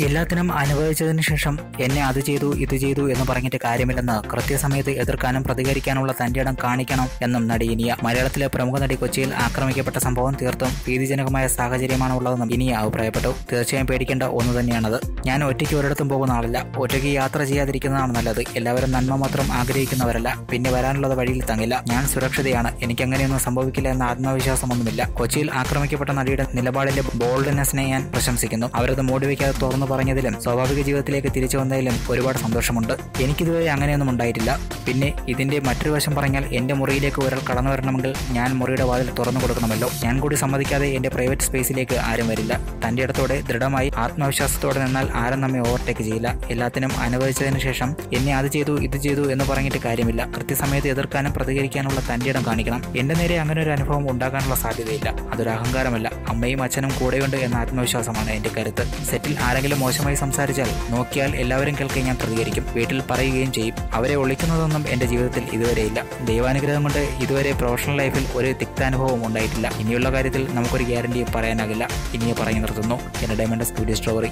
എല്ലാത്തിനും അനുഭവിച്ചതിന് ശേഷം എന്നെ അത് ചെയ്തു ഇത് ചെയ്തു എന്ന് പറഞ്ഞിട്ട് കാര്യമില്ലെന്ന് കൃത്യസമയത്ത് എതിർക്കാനും പ്രതികരിക്കാനുള്ള തന്റെ ഇടം കാണിക്കണം എന്നും നടി ഇനിയ. മലയാളത്തിലെ പ്രമുഖ നടി കൊച്ചിയിൽ ആക്രമിക്കപ്പെട്ട സംഭവം തീർത്തും ഭീതിജനകമായ സാഹചര്യമാണ് ഉള്ളതെന്നും ഇനിയ അഭിപ്രായപ്പെട്ടു. തീർച്ചയായും പേടിക്കേണ്ട ഒന്ന് തന്നെയാണത്. ഞാൻ ഒറ്റയ്ക്ക് ഒരിടത്തും പോകുന്ന ആളല്ല. ഒറ്റയ്ക്ക് യാത്ര ചെയ്യാതിരിക്കുന്നതാണ് നല്ലത്. എല്ലാവരും നന്മ മാത്രം ആഗ്രഹിക്കുന്നവരല്ല. പിന്നെ വരാനുള്ളത് വഴിയിൽ തങ്ങില്ല. ഞാൻ സുരക്ഷിതയാണ്. എനിക്ക് അങ്ങനെയൊന്നും സംഭവിക്കില്ല എന്ന ആത്മവിശ്വാസമൊന്നുമില്ല. കൊച്ചിയിൽ ആക്രമിക്കപ്പെട്ട നടിയുടെ നിലപാടിന്റെ ബോൾഡ്നെസ്സിനെ ഞാൻ പ്രശംസിക്കുന്നു. അവരത് മൂടി വയ്ക്കാതെ തുറന്നു പറഞ്ഞതിലും സ്വാഭാവിക ജീവിതത്തിലേക്ക് തിരിച്ചു വന്നതിലും ഒരുപാട് സന്തോഷമുണ്ട്. എനിക്കിതുവരെ അങ്ങനെയൊന്നും ഉണ്ടായിട്ടില്ല. പിന്നെ ഇതിന്റെ മറ്റൊരു വശം പറഞ്ഞാൽ എന്റെ മുറിയിലേക്ക് ഒരാൾ കടന്നു വരണമെങ്കിൽ ഞാൻ മുറിയുടെ വാതിൽ തുറന്നു കൊടുക്കണമല്ലോ. ഞാൻ കൂടി സമ്മതിക്കാതെ എന്റെ പ്രൈവറ്റ് സ്പേസിലേക്ക് ആരും വരില്ല. തന്റെ ഇടത്തോടെ ദൃഢമായി ആത്മവിശ്വാസത്തോടെ നിന്നാൽ ആരും നമ്മെ ഓവർടേക്ക് ചെയ്യില്ല. എല്ലാത്തിനും അനുവദിച്ചതിന് ശേഷം എന്നെ അത് ചെയ്തു ഇത് ചെയ്തു എന്ന് പറഞ്ഞിട്ട് കാര്യമില്ല. കൃത്യസമയത്ത് എതിർക്കാനും പ്രതികരിക്കാനുള്ള തന്റെ ഇടം കാണിക്കണം. എന്റെ നേരെ അങ്ങനെ ഒരു അനുഭവം ഉണ്ടാകാനുള്ള സാധ്യതയില്ല. അതൊരു അഹങ്കാരമല്ല. അമ്മയും അച്ഛനും കൂടെയുണ്ട് എന്ന ആത്മവിശ്വാസമാണ് എന്റെ കരുത്ത്. സെറ്റിൽ ആരെങ്കിലും മോശമായി സംസാരിച്ചാൽ നോക്കിയാൽ എല്ലാവരും കേൾക്കെ ഞാൻ പ്രതികരിക്കും. വീട്ടിൽ പറയുകയും ചെയ്യും. അവരെ ഒളിക്കുന്നതൊന്നും എന്റെ ജീവിതത്തിൽ ഇതുവരെയില്ല ദൈവാനുഗ്രഹം കൊണ്ട് ഇതുവരെ പ്രൊഫഷണൽ ലൈഫിൽ ഒരു തിക്താനുഭവം ഉണ്ടായിട്ടില്ല. ഇനിയുള്ള കാര്യത്തിൽ നമുക്കൊരു ഗ്യാരണ്ടി പറയാനാകില്ല. ഇനിയെ പറഞ്ഞു നിർത്തുന്നു. എന്റെ ഡയമണ്ട് സ്റ്റുഡിയോ സ്റ്റോറി